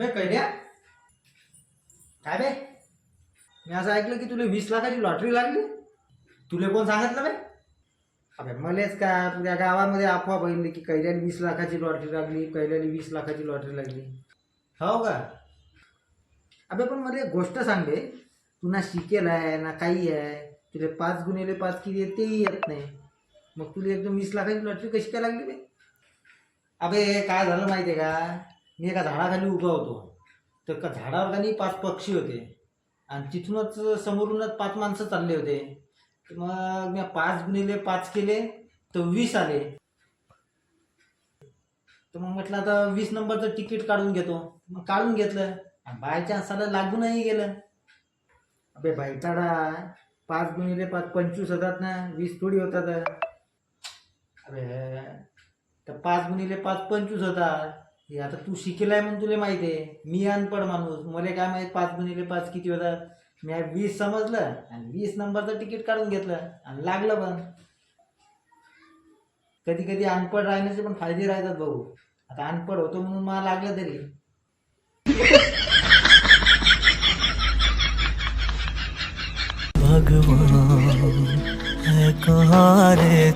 बे कैद्या? काय बे? मी असं ऐकलं की तुला वीस लाखाची लॉटरी लागली? तुला कोण सांगितलं बे? अबे मलेच का? तुझ्या गावामध्ये अफवा बघितली की कैद्याने वीस लाखाची लॉटरी लागली कैद्याने वीस लाखाची लॉटरी लागली? हो का? अबे पण मला एक गोष्ट सांग बे. तू ना शिकेल आहे ना काही आहे. तुझे पाच गुन्हेले पाच किती आहे तेही येत नाही. मग तुला एकदम वीस लाखाची लॉटरी कशी काय लागली बे? अबे काय झालं माहिती आहे का? मी एका झाडाखाली उभा होतो. तर का झाडावर खाली पाच पक्षी होते. आणि तिथूनच समोरूनच पाच माणसं चालले होते. मग मी पाच गुणिले पाच केले तर वीस आले. तर मग म्हटलं आता वीस नंबरचं तिकीट काढून घेतो. मग काढून घेतलं. बाय चान्साला लागूनही गेलं. अबे भाईटाडा पाच गुणिले पाच पंचवीस होतात ना. वीस थोडी होतात. अबे तर पाच गुणिले पाच पंचवीस होतात. हे आता तू शिकेलाय म्हणून तुला माहिती आहे. मी अनपड माणूस. मला काय माहीत पाच गुणिले पाच किती होतात. मी आज वीस समजलं आणि वीस नंबरचं तिकीट काढून घेतलं आणि लागलं पण. कधी कधी अनपड राहण्याचे पण फायदे राहतात भाऊ. आता अनपड होतो म्हणून मला लागलं तरी. भगवान है कहाँ रे